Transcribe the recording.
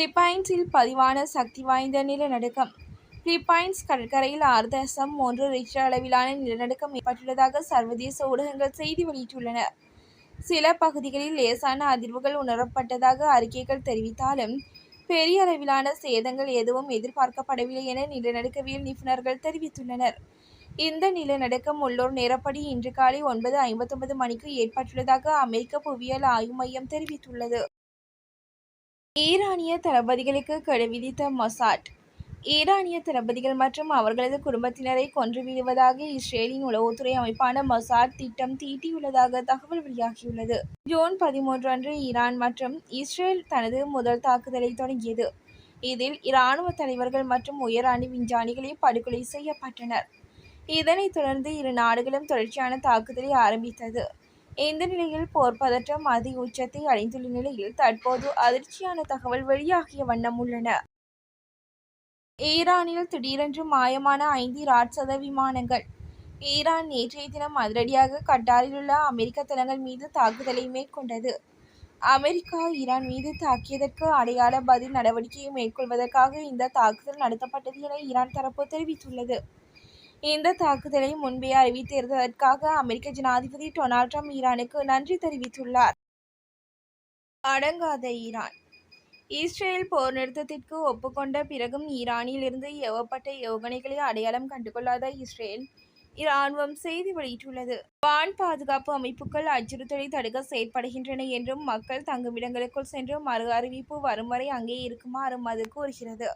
பிலிப்பைன்ஸில் பதிவான சக்தி வாய்ந்த நிலநடுக்கம். பிலிப்பைன்ஸ் கடற்கரையில் ஆறு தசம் ஒன்று ரிக்டர் அளவிலான நிலநடுக்கம் ஏற்பட்டுள்ளதாக சர்வதேச ஊடகங்கள் செய்தி வெளியிட்டுள்ளன. சில பகுதிகளில் லேசான அதிர்வுகள் உணரப்பட்டதாக அறிக்கைகள் தெரிவித்தாலும் பெரிய அளவிலான சேதங்கள் எதுவும் எதிர்பார்க்கப்படவில்லை என நிலநடுக்கவியல் நிபுணர்கள் தெரிவித்துள்ளனர். இந்த நிலநடுக்கம் உள்ளூர் நேரப்படி இன்று காலை ஒன்பது ஐம்பத்தொன்பது மணிக்கு ஏற்பட்டுள்ளதாக அமெரிக்க புவியியல் ஆய்வு மையம் தெரிவித்துள்ளது. ஈரானிய தளபதிகளுக்கு கடு விதித்த மொசாட். ஈரானிய தளபதிகள் மற்றும் அவர்களது குடும்பத்தினரை கொன்றுவிடுவதாக இஸ்ரேலின் உளவுத்துறை அமைப்பான மொசாட் திட்டம் தீட்டியுள்ளதாக தகவல் வெளியாகியுள்ளது. ஜூன் பதிமூன்று அன்று ஈரான் மற்றும் இஸ்ரேல் தனது முதல் தாக்குதலை தொடங்கியது. இதில் இராணுவ தலைவர்கள் மற்றும் உயர் அணி விஞ்ஞானிகளே படுகொலை செய்யப்பட்டனர். இதனைத் தொடர்ந்து இரு நாடுகளும் தொடர்ச்சியான தாக்குதலை ஆரம்பித்தது. இந்த நிலையில் போர் பதற்றம் அதி உச்சத்தை அடைந்துள்ள நிலையில் தற்போது அதிர்ச்சியான தகவல் வெளியாகிய வண்ணம் உள்ளன. ஈரானில் திடீரென்று மாயமான ஐந்து ராட்சத விமானங்கள். ஈரான் நேற்றைய தினம் அதிரடியாக கட்டாரில் உள்ள அமெரிக்க தளங்கள் மீது தாக்குதலை மேற்கொண்டது. அமெரிக்கா ஈரான் மீது தாக்கியதற்கு அடையாள பதில் நடவடிக்கையை மேற்கொள்வதற்காக இந்த தாக்குதல் நடத்தப்பட்டது என ஈரான் தரப்பு தெரிவித்துள்ளது. இந்த தாக்குதலை முன்பே அறிவித்திருந்ததற்காக அமெரிக்க ஜனாதிபதி டொனால்ட் ட்ரம்ப் ஈரானுக்கு நன்றி தெரிவித்துள்ளார். அடங்காத ஈரான். இஸ்ரேல் போர் நிறுத்தத்திற்கு ஒப்புக்கொண்ட பிறகும் ஈரானில் இருந்து ஏவப்பட்ட ஏவுகணைகளை அடையாளம் கண்டுகொள்ளாத இஸ்ரேல் இராணுவம் செய்தி வெளியிட்டுள்ளது. வான் பாதுகாப்பு அமைப்புகள் அச்சுறுத்தலை தடுக்க செயற்படுகின்றன என்றும் மக்கள் தங்குமிடங்களுக்குள் சென்று மறு அறிவிப்பு வரும் வரை அங்கே இருக்குமாறும் அது கூறுகிறது.